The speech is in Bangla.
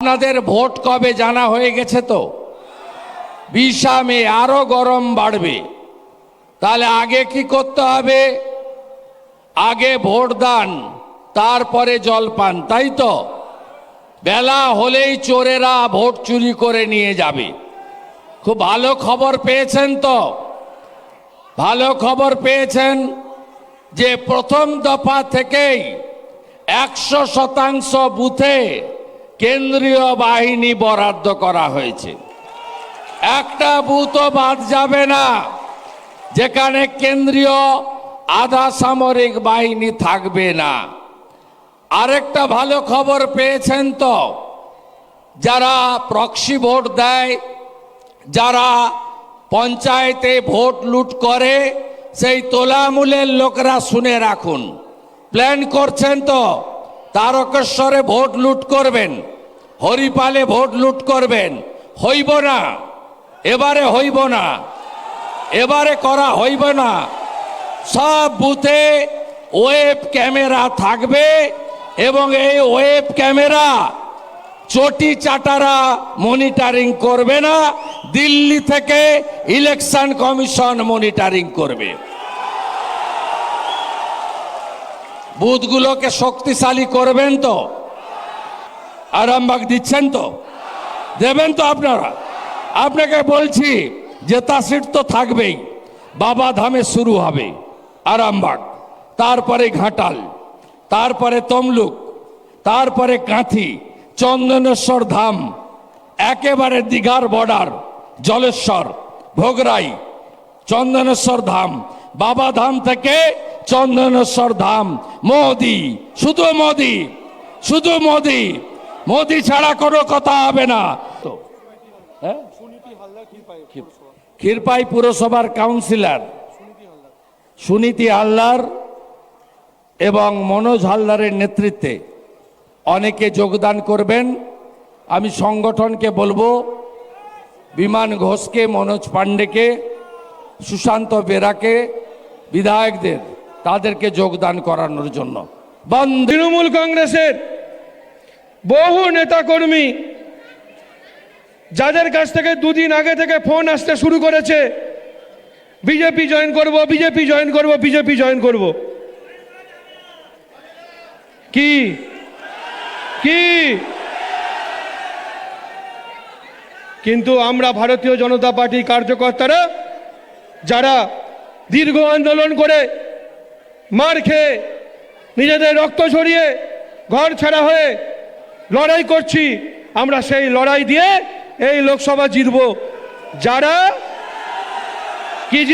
আপনাদের ভোট কবে জানা হয়ে গেছে তো? বিশা মে আরও গরম বাড়বে। তাহলে আগে কি করতে হবে? আগে ভোট দান, তারপরে জল পান, তাই তো? বেলা হলেই চোরেরা ভোট চুরি করে নিয়ে যাবে। খুব ভালো খবর পেয়েছেন তো? ভালো খবর পেয়েছেন যে প্রথম দফা থেকেই একশো শতাংশ বুথে কেন্দ্রীয় বাহিনী বরাদ্দ করা হয়েছে। একটা বুথও বাদ যাবে না, যেখানে কেন্দ্রীয় আধা সামরিক বাহিনী থাকবে না। আরেকটা ভালো খবর পেয়েছেন তো, যারা প্রক্সি ভোট দেয়, যারা পঞ্চায়েতে ভোট লুট করে, সেই তোলামূলের লোকরা শুনে রাখুন। প্ল্যান করছেন তো? তারকেশ্বরে ভোট লুট করবেন, হরিপালে ভোট লুট করবেন, হইব না, এবারে হইব না, এবারে করা হইব না। সব বুথে ওয়েব ক্যামেরা থাকবে এবং এই ওয়েব ক্যামেরা চটি চাটারা মনিটারিং করবে না, দিল্লি থেকে ইলেকশন কমিশন মনিটারিং করবে। বুথগুলোকে শক্তিশালী করবেন তো? আরামবাগ দিচ্ছেন তো? দেবেন তো আপনারা? আপনাকে বলছি জেতা সিট তো থাকবেই, বাবা ধামে শুরু হবে, আরামবাগ, তারপরে ঘাটাল, তারপরে তমলুক, তারপরে কাঁথি, চন্দনেশ্বর ধাম, একেবারে দীঘার বর্ডার, জলেশ্বর, ভোগরাই, চন্দনেশ্বর ধাম, বাবা ধাম থেকে চন্দনেশ্বর ধাম মোদি শুধু মোদি শুধু মোদি মোদি ছাড়া কোনো কথা হবে না। হ্যাঁ? ক্ষীরপাই পুরসভার কাউন্সিলর সুনীতি হালদার এবং মনোজ হালদারের নেতৃত্বে অনেকে যোগদান করবেন। আমি সংগঠনকে বলব বিমান ঘোষকে মনোজ পাণ্ডেকে সুশান্ত বেরাকে বিধায়কদের। তাদেরকে যোগদান করানোর জন্য। তৃণমূল কংগ্রেসের বহু নেতাকর্মী যাদের কাছ থেকে দুদিন আগে থেকে ফোন আসতে শুরু করেছে, বিজেপি জয়েন করব, বিজেপি জয়েন করব, বিজেপি জয়েন করব। কি? কি? কিন্তু আমরা ভারতীয় জনতা পার্টি কার্যকর্তারা, যারা দীর্ঘ আন্দোলন করে মার খেয়ে নিজেদের রক্ত ছড়িয়ে ঘর ছাড়া হয়ে লড়াই করছি। আমরা সেই লড়াই দিয়ে এই লোকসভা জিতব। যারা